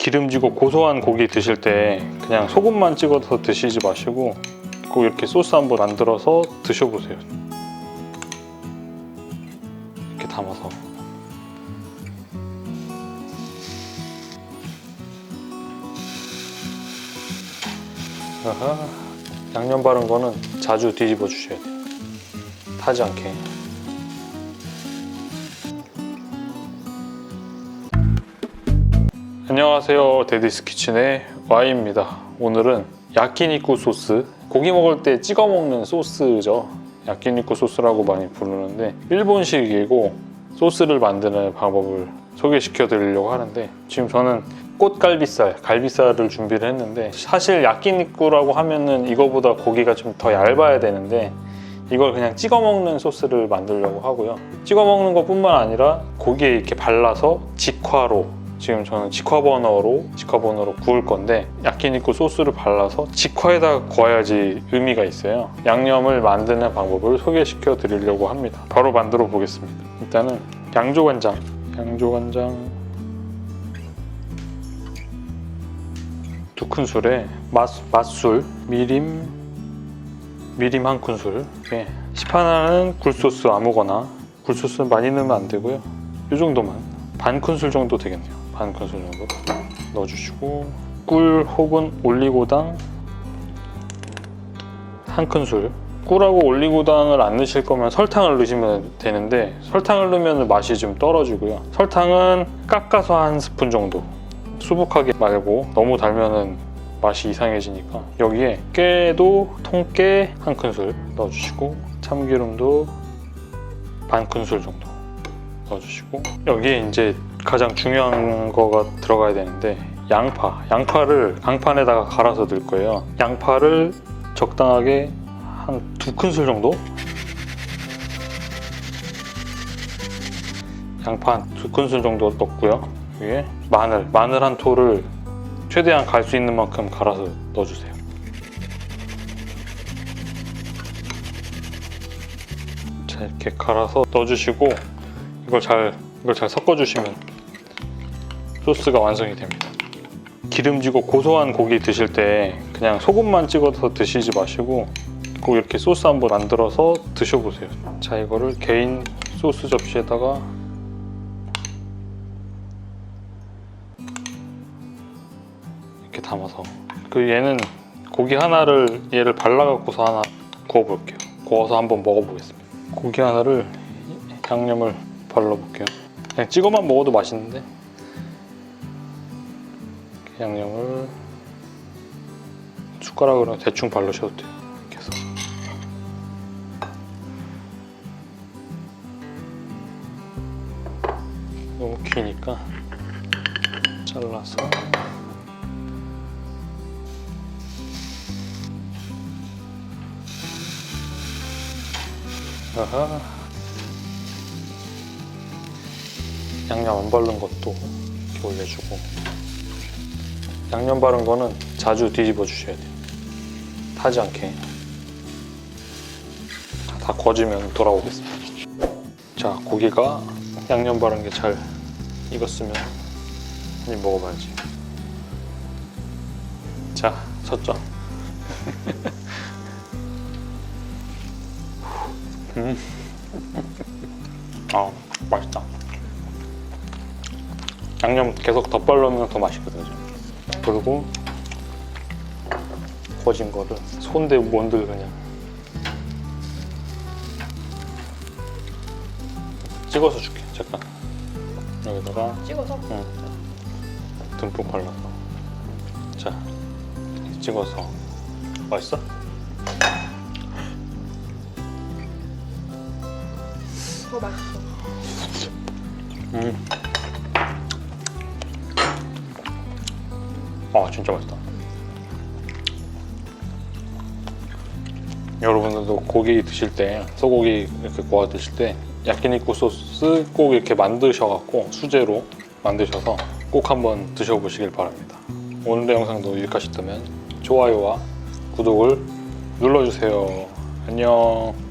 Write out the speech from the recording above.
기름지고 고소한 고기 드실 때 그냥 소금만 찍어서 드시지 마시고 꼭 이렇게 소스 한번 만들어서 드셔보세요. 이렇게 담아서. 아하, 양념 바른 거는 자주 뒤집어 주셔야 돼요. 타지 않게. 안녕하세요. 데디스 키친의 Y입니다. 오늘은 야키니쿠 소스, 고기 먹을 때 찍어 먹는 소스죠. 야키니쿠 소스라고 많이 부르는데 일본식이고 소스를 만드는 방법을 소개시켜 드리려고 하는데 지금 저는 꽃갈비살, 갈비살을 준비를 했는데 사실 야키니쿠라고 하면은 이거보다 고기가 좀 더 얇아야 되는데 이걸 그냥 찍어 먹는 소스를 만들려고 하고요. 찍어 먹는 것 뿐만 아니라 고기에 이렇게 발라서 직화로 지금 저는 직화 버너로 직화 버너로 구울 건데 야키니쿠 소스를 발라서 직화에다 구워야지 의미가 있어요. 양념을 만드는 방법을 소개시켜 드리려고 합니다. 바로 만들어 보겠습니다. 일단은 양조간장, 양조간장 두 큰술에 맛, 맛술, 미림, 미림 한 큰술 예. 시판하는 굴소스 아무거나 굴소스 많이 넣으면 안 되고요 이 정도만 반 큰술 정도 되겠네요 반 큰술 정도 넣어주시고 꿀 혹은 올리고당 한 큰술. 꿀하고 올리고당을 안 넣으실 거면 설탕을 넣으시면 되는데 설탕을 넣으면 맛이 좀 떨어지고요. 설탕은 깎아서 한 스푼 정도 수북하게 말고 너무 달면은 맛이 이상해지니까 여기에 깨도 통깨 한 큰술 넣어주시고 참기름도 반 큰술 정도 넣어주시고 여기에 이제 가장 중요한 거가 들어가야 되는데 양파. 양파를 강판에다가 갈아서 넣을 거예요. 양파를 적당하게 한 두 큰술 정도? 양파 한 두 큰술 정도 넣고요. 위에 마늘. 마늘 한 토를 최대한 갈 수 있는 만큼 갈아서 넣어주세요. 자 이렇게 갈아서 넣어주시고 이걸 잘 이걸 잘 섞어주시면 소스가 완성이 됩니다. 기름지고 고소한 고기 드실 때 그냥 소금만 찍어서 드시지 마시고 꼭 이렇게 소스 한번 만들어서 드셔보세요. 자 이거를 개인 소스 접시에다가 이렇게 담아서. 그 얘는 고기 하나를 얘를 발라갖고서 하나 구워볼게요. 구워서 한번 먹어보겠습니다. 고기 하나를 양념을 발라볼게요. 그냥 찍어만 먹어도 맛있는데 양념을 숟가락으로 대충 바르셔도 돼요 이렇게 해서 너무 기니까 잘라서. 아하. 양념 안 바른 것도 이렇게 올려주고 양념 바른 거는 자주 뒤집어 주셔야 돼요 타지 않게 다 구워지면 돌아오겠습니다 자 고기가 양념 바른 게 잘 익었으면 한 입 먹어봐야지 자 섰죠 음. 아 맛있다. 양념 계속 덧발르면 더 맛있거든요. 그리고 구워진 거를 손대 뭔들 그냥 찍어서 줄게. 잠깐 여기다가 찍어서 듬뿍 발라서 자 찍어서 맛있어? 더 맛있어. 음. 아 진짜 맛있다. 여러분들도 고기 드실 때 소고기 이렇게 구워 드실 때 야끼니쿠 소스 꼭 이렇게 만드셔갖고 수제로 만드셔서 꼭 한번 드셔보시길 바랍니다. 오늘의 영상도 유익하셨다면 좋아요와 구독을 눌러주세요. 안녕.